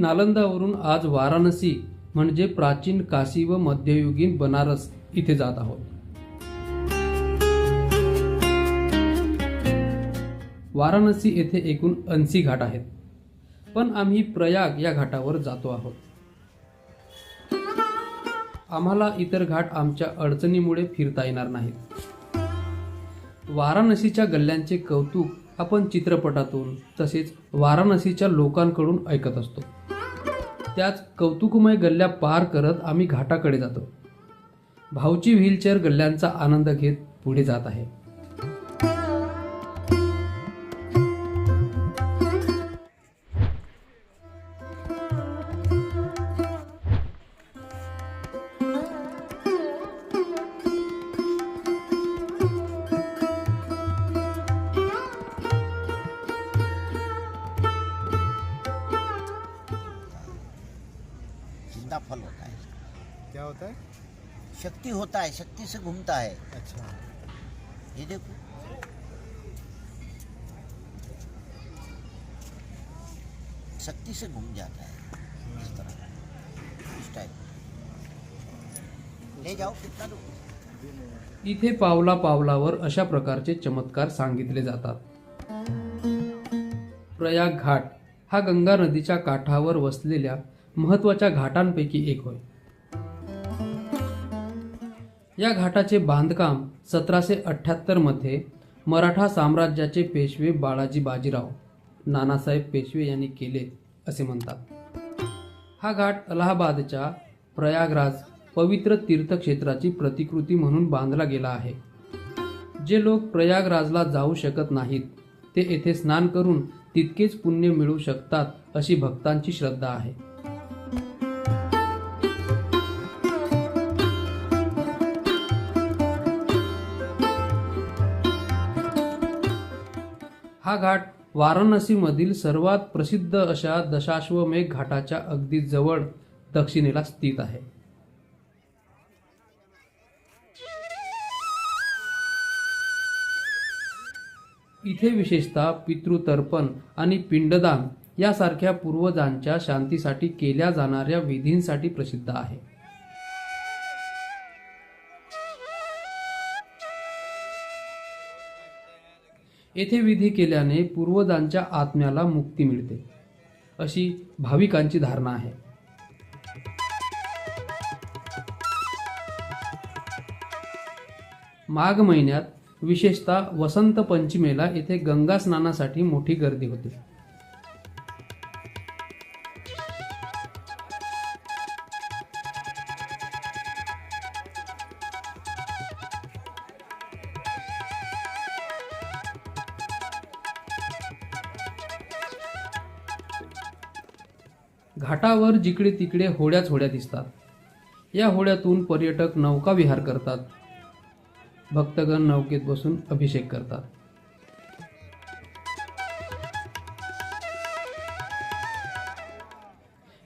नालंदावरून आज वाराणसी म्हणजे प्राचीन काशी व मध्ययुगीन बनारस इथे जात आहोत. वाराणसी येथे एकूण ऐंशी घाट आहेत. पण आम्ही प्रयाग या घाटावर जातो आहोत. आम्हाला इतर घाट आमच्या अडचणीमुळे फिरता येणार नाहीत. वाराणसीच्या गल्ल्यांचे कौतुक आपण चित्रपटातून तसेच वाराणसीच्या लोकांकडून ऐकत असतो. त्याच कौतुकमय गल्ल्या पार करत आम्ही घाटाकडे जातो. भाऊची व्हीलचेअर गल्ल्यांचा आनंद घेत पुढे जात आहे. शक्ति होता है शक्ति से घूमता है अच्छा. ये देखो. शक्ति से घूम जाता है. इस तरह. इस टाइप ले जाओ कितना दो? इथे पावला पावलावर अशा प्रकारचे चमत्कार सांगितले जातात. प्रयाग घाट हा गंगा नदीच्या काठावर वसलेल्या महत्त्वाच्या घाटांपैकी एक होय. या घाटाचे बांधकाम सतराशे अठ्ठ्याहत्तरमध्ये मराठा साम्राज्याचे पेशवे बाळाजी बाजीराव नानासाहेब पेशवे यांनी केले असे म्हणतात. हा घाट अलाहाबादच्या प्रयागराज पवित्र तीर्थक्षेत्राची प्रतिकृती म्हणून बांधला गेला आहे. जे लोक प्रयागराजला जाऊ शकत नाहीत ते येथे स्नान करून तितकेच पुण्य मिळू शकतात अशी भक्तांची श्रद्धा आहे. हा घाट वाराणसीमधील सर्वात प्रसिद्ध अशा दशाश्वमेघ घाटाच्या अगदी जवळ दक्षिणेला स्थित आहे. इथे विशेषतः पितृतर्पण आणि पिंडदान यासारख्या पूर्वजांच्या शांतीसाठी केल्या जाणाऱ्या विधींसाठी प्रसिद्ध आहे. येथे विधी केल्याने पूर्वजांच्या आत्म्याला मुक्ती मिळते. अशी भाविकांची धारणा आहे. माघ महिन्यात विशेषतः वसंत पंचमीला येथे गंगा स्नानासाठी मोठी गर्दी होते. घाटावर जिकडे तिकडे होड्याच होड्या दिसतात. या होड्यातून पर्यटक नौका विहार करतात. भक्तगण नौकेत बसून अभिषेक करतात.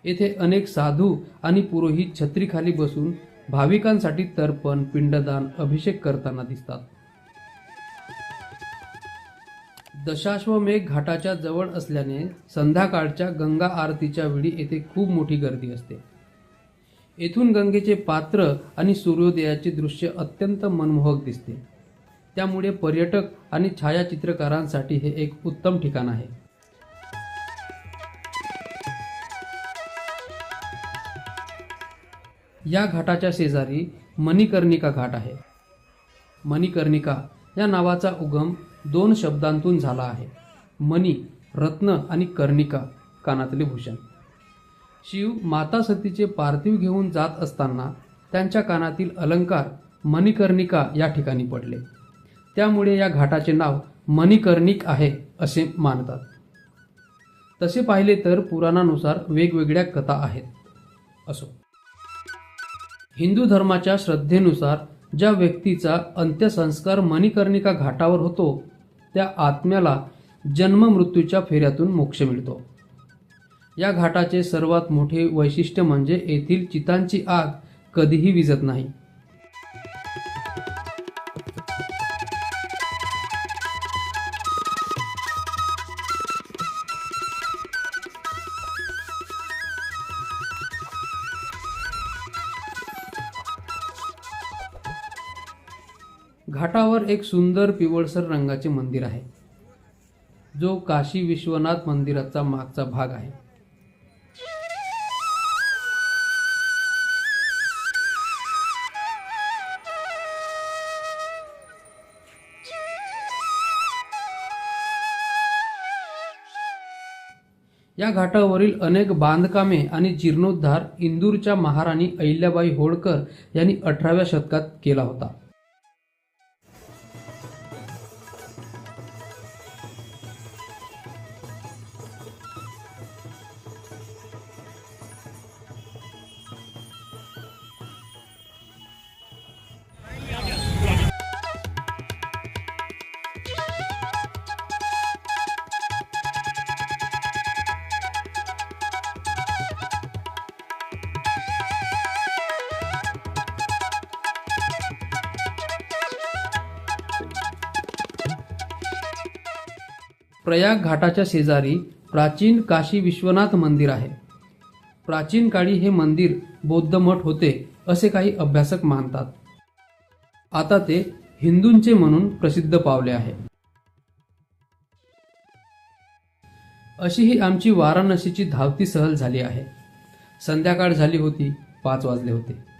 येथे अनेक साधू आणि पुरोहित छत्रीखाली बसून भाविकांसाठी तर्पण पिंडदान अभिषेक करताना दिसतात. दशाश्वमेघ घाटाच्या जवळ असल्याने संध्याकाळच्या गंगा आरतीच्या वेळी येथे खूप मोठी गर्दी असते. येथून गंगेचे पात्र आणि सूर्योदयाचे दृश्य अत्यंत मनमोहक दिसते. त्यामुळे पर्यटक आणि छायाचित्रकारांसाठी हे एक उत्तम ठिकाण आहे. या घाटाच्या शेजारी मणिकर्णिका घाट आहे. मणिकर्णिका या नावाचा उगम दोन शब्दांतून झाला आहे. मणी रत्न आणि कर्णिका कानातले भूषण. शिव माता सतीचे पार्थिव घेऊन जात असताना त्यांच्या कानातील अलंकार मणिकर्णिका या ठिकाणी पडले. त्यामुळे या घाटाचे नाव मणिकर्णिक आहे असे मानतात. तसे पाहिले तर पुराणानुसार वेगवेगळ्या कथा आहेत. असो. हिंदू धर्माच्या श्रद्धेनुसार ज्या व्यक्तीचा अंत्यसंस्कार मणिकर्णिका घाटावर होतो त्या आत्म्याला जन्म मृत्यूच्या फेऱ्यातून मोक्ष मिळतो. या घाटाचे सर्वात मोठे वैशिष्ट्य म्हणजे येथील चितांची आग कधीही विझत नाही. घाटावर एक सुंदर पिवळसर रंगाचे मंदिर आहे. जो काशी विश्वनाथ मंदिराचा मागचा भाग आहे. या घाटावरील अनेक बांधकामे आणि जीर्णोद्धार इंदूरच्या महाराणी अहिल्याबाई होळकर यांनी अठराव्या शतकात केला होता. प्रयाग घाटाच्या शेजारी प्राचीन काशी विश्वनाथ मंदिर आहे. प्राचीन काळी हे मंदिर बौद्ध मठ होते असे काही अभ्यासक मानतात. आता ते हिंदूंचे म्हणून प्रसिद्ध पावले आहे. अशी ही आमची वाराणसीची धावती सहल झाली आहे. संध्याकाळ झाली होती पाच वाजले होते.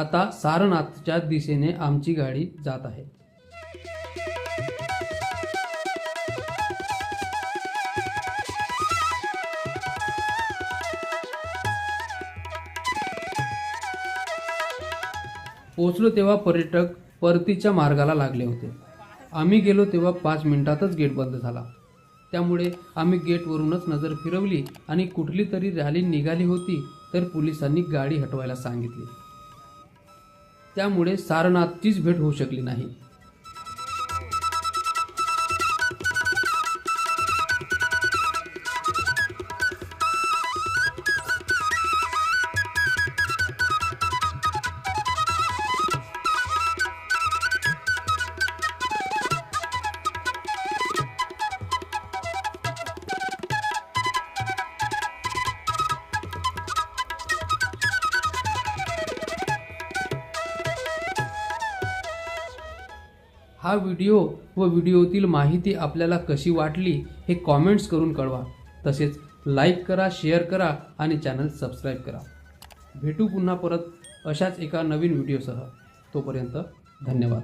आता सारनाथच्या दिशेने आमची गाडी जात आहे. पोचलो तेव्हा पर्यटक परतीच्या मार्गाला लागले होते. आम्ही गेलो तेव्हा पाच मिनिटातच गेट बंद झाला. त्यामुळे आम्ही गेटवरूनच नजर फिरवली आणि कुठली तरी रॅली निघाली होती तर पोलिसांनी गाडी हटवायला सांगितली. त्यामुळे सारनाथचीच भेट होऊ शकली नाही. हा व्हिडिओ व व्हिडिओतील माहिती आपल्याला कशी वाटली हे कॉमेंट्स करून कळवा. तसेच लाईक करा शेअर करा आणि चॅनल सबस्क्राईब करा. भेटू पुन्हा परत अशाच एका नवीन व्हिडिओसह. तोपर्यंत धन्यवाद.